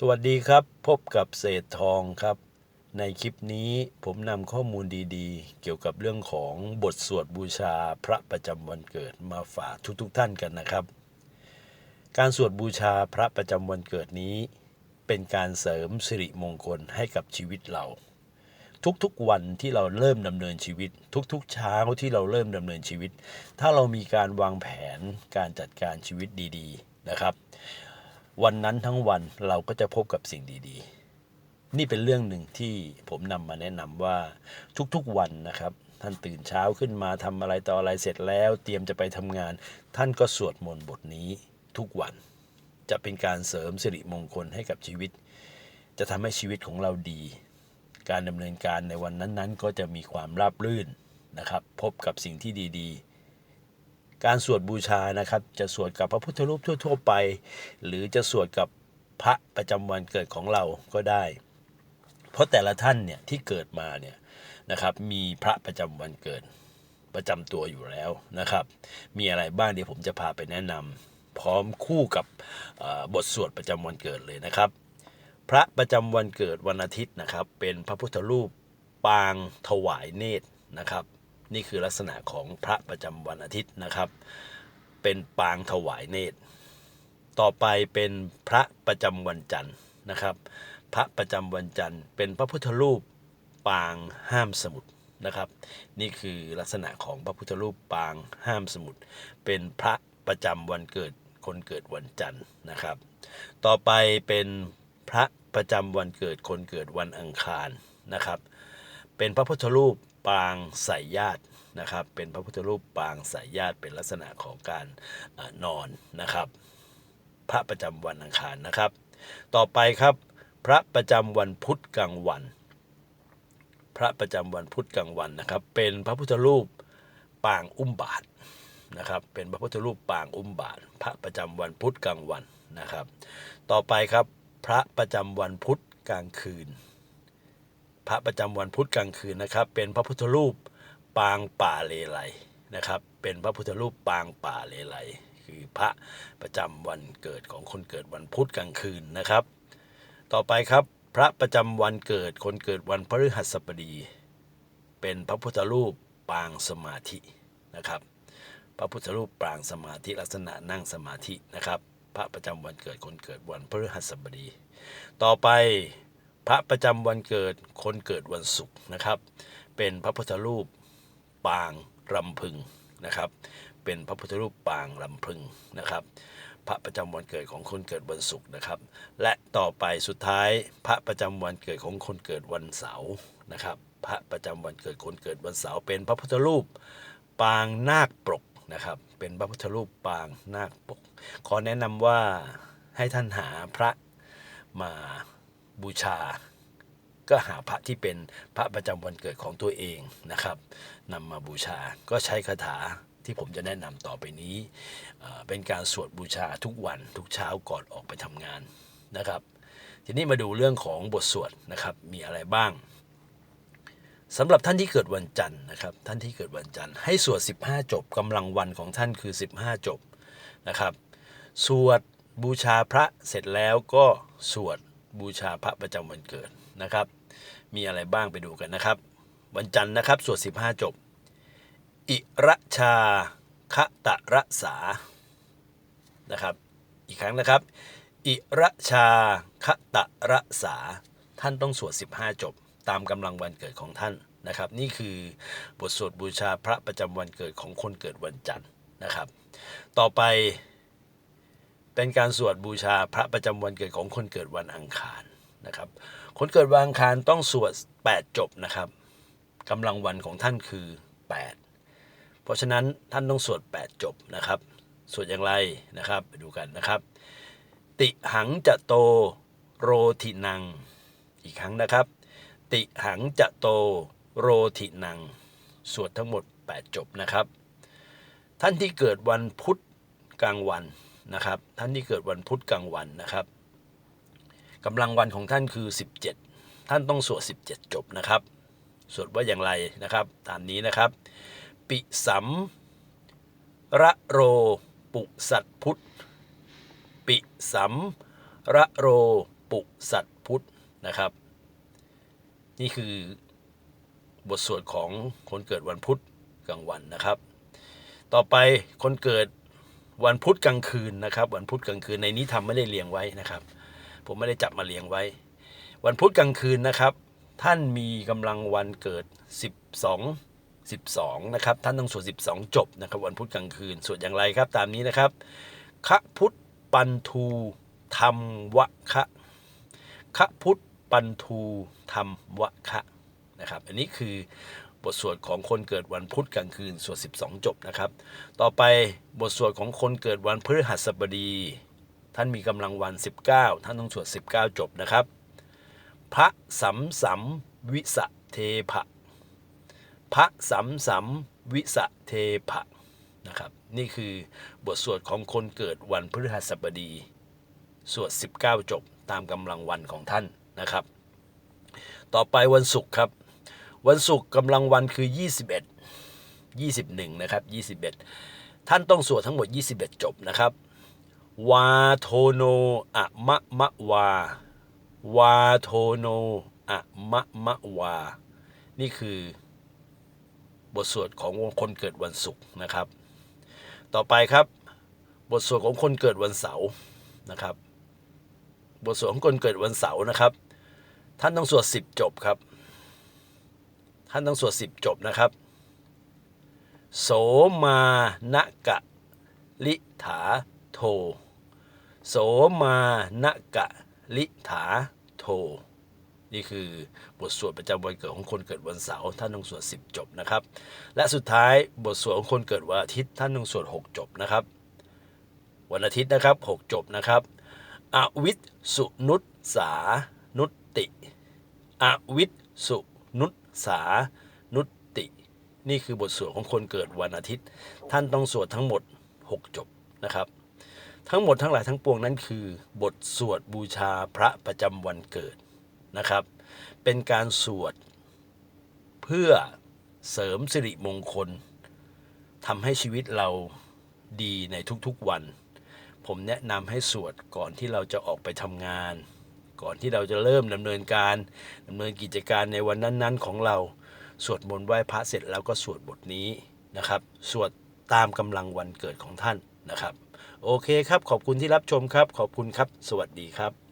สวัสดีครับ พบกับเศษทองครับ ในคลิปนี้ผมนำข้อมูลดีๆ เกี่ยวกับเรื่องของบทสวดบูชาพระประจำวันเกิดมาฝากทุกๆทท่านกันนะครับ การสวดบูชาพระประจำวันเกิดนี้ เป็นการเสริมสิริมงคลให้กับชีวิตเรา ทุกๆวันที่เราเริ่มดำเนินชีวิต ทุกๆเช้าที่เราเริ่มดำเนินชีวิต ถ้าเรามีการวางแผนการจัดการชีวิตดี ๆ นะครับ วันนั้นทั้งวันเราก็จะพบกับสิ่งดีๆ นี่เป็นเรื่องหนึ่งที่ผมนำมาแนะนำว่าทุกๆวันนะครับ ท่านตื่นเช้าขึ้นมาทำอะไรต่ออะไรเสร็จแล้ว เตรียมจะไปทำงาน ท่านก็สวดมนต์บทนี้ทุกวัน จะเป็นการเสริมสิริมงคลให้กับชีวิต จะทำให้ชีวิตของเราดี การดำเนินการในวันนั้นๆ ก็จะมีความราบรื่นนะครับ พบกับสิ่งที่ดีๆ การสวดบูชานะครับ จะสวดกับพระพุทธรูปทั่ว ๆ ไป หรือจะสวดกับพระประจำวันเกิดของเราก็ได้ เพราะแต่ละท่านเนี่ยที่เกิดมาเนี่ยนะครับมีพระประจำวันเกิดประจำตัวอยู่แล้วนะครับ มีอะไรบ้างเดี๋ยวผมจะพาไปแนะนำพร้อมคู่กับบทสวดประจำวันเกิดเลยนะครับ พระประจำวันเกิดวันอาทิตย์นะครับ เป็นพระพุทธรูปปางถวายเนตรนะครับ นี่คือลักษณะของพระประจำวันอาทิตย์นะครับ เป็นปางถวายเนตร ต่อไปเป็นพระประจำวันจันทร์นะครับ พระประจำวันจันทร์ เป็นพระพุทธรูปปางห้ามสมุดนะครับ นี่คือลักษณะของพระพุทธรูปปางห้ามสมุดเป็นพระประจำวันเกิดคนเกิดวันจันทร์นะครับ ต่อไปเป็นพระประจำวันเกิดคนเกิดวันอังคารนะครับ เป็นพระพุทธรูป ปางสายญาตินะครับ เป็นพระพุทธรูปปางสายญาติเป็นลักษณะของการอนอนนะครับ พระประจำวันอังคารนะครับ ต่อไปครับ พระประจำวันพุธกลางวัน พระประจำวันพุธกลางวันนะครับ เป็นพระพุทธรูปปางอุ้มบาทนะครับ เป็นพระพุทธรูปปางอุ้มบาท พระประจำวันพุธกลางวันนะครับ ต่อไปครับพระประจำวันพุธกลางคืน พระประจำวันพุธกลางคืนนะครับ เป็นพระพุทธรูปปางป่าเลไลนะครับ เป็นพระพุทธรูปปางป่าเลไลคือพระประจำวันเกิดของคนเกิดวันพุธกลางคืนนะครับ ต่อไปครับพระประจำวันเกิดคนเกิดวันพฤหัสบดี เป็นพระพุทธรูปปางสมาธินะครับ พระพุทธรูปปางสมาธิลักษณะนั่งสมาธินะครับ พระประจำวันเกิดคนเกิดวันพฤหัสบดี ต่อไป พระประจำวันเกิดคนเกิดวันศุกร์นะครับ เป็นพระพุทธรูปปางรำพึงนะครับ เป็นพระพุทธรูปปางรำพึงนะครับ พระประจำวันเกิดของคนเกิดวันศุกร์นะครับ และต่อไปสุดท้ายพระประจำวันเกิดของคนเกิดวันเสาร์นะครับ พระประจำวันเกิดคนเกิดวันเสาร์เป็นพระพุทธรูปปางนาคปรกนะครับ เป็นพระพุทธรูปปางนาคปรกขอแนะนำว่าให้ท่านหาพระมา บูชา ก็หาพระที่เป็นพระประจำวันเกิดของตัวเองนะครับนำมาบูชาก็ใช้คาถาที่ผมจะแนะนำต่อไปนี้ เป็นการสวดบูชาทุกวันทุกเช้าก่อนออกไปทำงานนะครับ ทีนี้มาดูเรื่องของบทสวดนะครับมีอะไรบ้างสำหรับท่านที่เกิดวันจันทร์นะครับ ท่านที่เกิดวันจันทร์ให้สวด 15 จบกำลังวันของท่านคือ 15 จบนะครับ สวดบูชาพระเสร็จแล้วก็สวด บูชาพระประจำวันเกิดนะครับ มีอะไรบ้างไปดูกันนะครับ วันจันทร์นะครับสวด15 จบ อิระชาคตะระสานะครับ อีกครั้งนะครับ อิระชาคตะระสา ท่านต้องสวด 15 จบ ตามกำลังวันเกิดของท่านนะครับ นี่คือบทสวดบูชาพระประจำวันเกิดของคนเกิดวันจันทร์นะครับ ต่อไป เป็นการสวดบูชาพระประจำวันเกิดของคนเกิดวันอังคารนะครับ คนเกิดวันอังคารต้องสวด 8 จบนะครับกำลังวันของท่านคือ 8 เพราะฉะนั้นท่านต้องสวด 8 จบนะครับ สวดอย่างไรนะครับไปดูกันนะครับ ติหังจะโตโรทินัง อีกครั้งนะครับ ติหังจะโตโรทินัง สวดทั้งหมด 8 จบนะครับ ท่านที่เกิดวันพุธกลางวัน นะครับท่านที่เกิดวันพุธกลางวันนะครับกำลังวันของท่านคือ 17 ท่านต้องสวด 17 จบนะครับ สวดว่าอย่างไรนะครับ ตามนี้นะครับ ปิสัมระโร ปุสัตพุทธปิสัมระโร ปุสัตพุทธนะครับ นี่คือบทสวดของคนเกิดวันพุธกลางวันนะครับ ต่อไปคนเกิด วันพุธกลางคืนนะครับ วันพุธกลางคืนในนี้ทำไม่ได้เรียงไว้นะครับ ผมไม่ได้จับมาเรียงไว้ วันพุธกลางคืนนะครับ ท่านมีกำลังวันเกิด 12 12นะครับท่านต้องสวด12 จบนะครับ วันพุธกลางคืนสวดอย่างไรครับ ตามนี้นะครับคะพุทธปันทูธรรมวะคะคะพุทธปันทูธรรมวะคะนะครับ อันนี้คือ บทสวดของคนเกิดวันพุธกลางคืนสวด 12 จบนะครับ ต่อไปบทสวดของคนเกิดวันพฤหัสบดี ท่านมีกำลังวัน 19 ท่านต้องสวด 19 จบนะครับ พระสัมสัมวิสะเทภะพระสัมสัมวิสะเทภะนะครับนี่คือบทสวดของคนเกิดวันพฤหัสบดี สวด 19 จบตามกำลังวันของท่านนะครับ ต่อไปวันศุกร์ครับ วันศุกร์กำลังวันคือ 21 21 นะครับ 21 ท่านต้องสวดทั้งหมด 21 จบนะครับ วาโทโนอะมะมะวา วาโทโนอะมะมะวา นี่คือบทสวดของคนเกิดวันศุกร์นะครับ ต่อไปครับ บทสวดของคนเกิดวันเสาร์นะครับ บทสวดของคนเกิดวันเสาร์นะครับ ท่านต้องสวดสิบจบครับ ท่านต้องสวดสิบจบนะครับ โสมานกะลิถาโท โสมานกะลิถาโท นี่คือบทสวดประจำวันเกิดของคนเกิดวันเสาร์ท่านต้องสวด10จบนะครับ และสุดท้ายบทสวดของคนเกิดวันอาทิตย์ท่านต้องสวด6จบนะครับ วันอาทิตย์นะครับ6จบนะครับ อวิสุนุตสานุตติ อวิสุ สานุตติ นี่คือบทสวดของคนเกิดวันอาทิตย์ ท่านต้องสวดทั้งหมด 6 จบนะครับ ทั้งหมดทั้งหลายทั้งปวงนั้นคือ บทสวดบูชาพระประจำวันเกิดนะครับ เป็นการสวดเพื่อเสริมสิริมงคลทำให้ชีวิตเราดีในทุกๆวัน ผมแนะนำให้สวดก่อนที่เราจะออกไปทำงาน ก่อนที่เราจะเริ่มดำเนินการดำเนินกิจการในวันนั้นๆ ของเรา สวดมนต์ไหว้พระเสร็จแล้วก็สวดบทนี้นะครับ สวดตามกำลังวันเกิดของท่านนะครับ โอเคครับ ขอบคุณที่รับชมครับ ขอบคุณครับ สวัสดีครับ